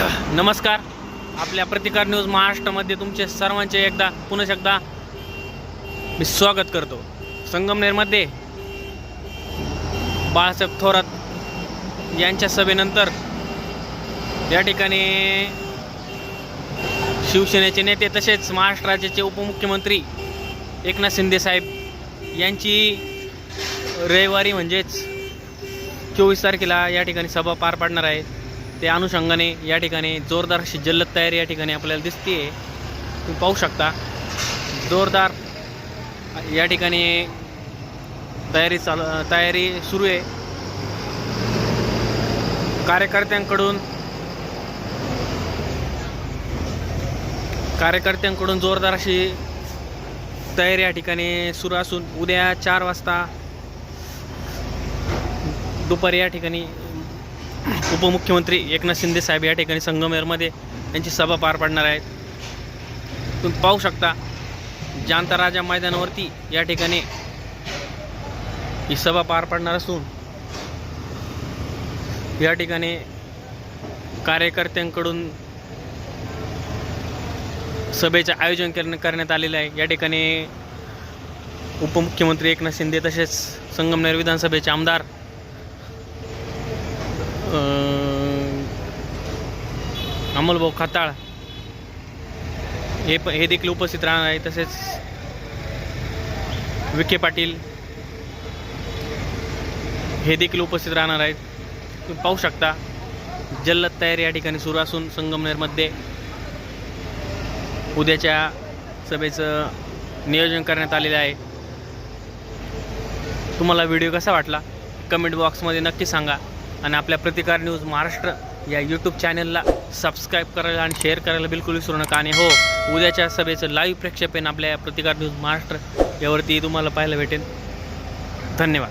नमस्कार. आपल्या प्रतिकार न्यूज महाराष्ट्रामध्ये तुमचे सर्वांचे एकदा पुन्हा एकदा मी स्वागत करतो. संगमनेरमध्ये बाळासाहेब थोरात यांच्या सभेनंतर या ठिकाणी शिवसेनेचे नेते तसेच महाराष्ट्र राज्याचे उपमुख्यमंत्री एकनाथ शिंदे साहेब यांची रविवारी म्हणजेच चोवीस तारखेला या ठिकाणी सभा पार पाडणार आहे त्या अनुषंगाने या ठिकाणी जोरदार अशी जल्लद तयारी या ठिकाणी आपल्याला दिसते आहे तुम्ही पाहू शकता. जोरदार या ठिकाणी तयारी चालू तयारी सुरू आहे. कार्यकर्त्यांकडून कार्यकर्त्यांकडून जोरदार अशी तयारी या ठिकाणी सुरू असून उद्या चार वाजता दुपारी या ठिकाणी उपमुख्यमंत्री एकनाथ शिंदे साहेब या ठिकाणी संगमेरमध्ये त्यांची सभा पार पाडणार आहेत. तुम्ही पाहू शकता जांता राजा मैदानावरती या ठिकाणी ही सभा पार पाडणार असून या ठिकाणी कार्यकर्त्यांकडून सभेचे आयोजन करण्या करण्यात आलेलं आहे. या ठिकाणी उपमुख्यमंत्री एकनाथ शिंदे तसेच संगमनेर विधानसभेचे आमदार अमोलभाऊ खताळ. हे प हे देखील उपस्थित राहणार आहे. तसेच विखे पाटील हे देखील उपस्थित राहणार आहेत. तुम्ही पाहू शकता जल्लद तयारी या ठिकाणी सुरू असून संगमनेरमध्ये उद्याच्या सभेचं नियोजन करण्यात आलेलं आहे. तुम्हाला व्हिडिओ कसा वाटला? कमेंट बॉक्समध्ये नक्की सांगा. आणि आपल्या प्रतिकार न्यूज महाराष्ट्र या यूट्यूब चॅनलला सबस्क्राईब करायला आणि शेअर करायला बिलकुल विसरू नका. आणि हो उद्याच्या सभेचं लाईव्ह प्रेक्षेपण आपल्या प्रतिकार न्यूज महाराष्ट्र यावरती तुम्हाला पाहायला भेटेल. धन्यवाद.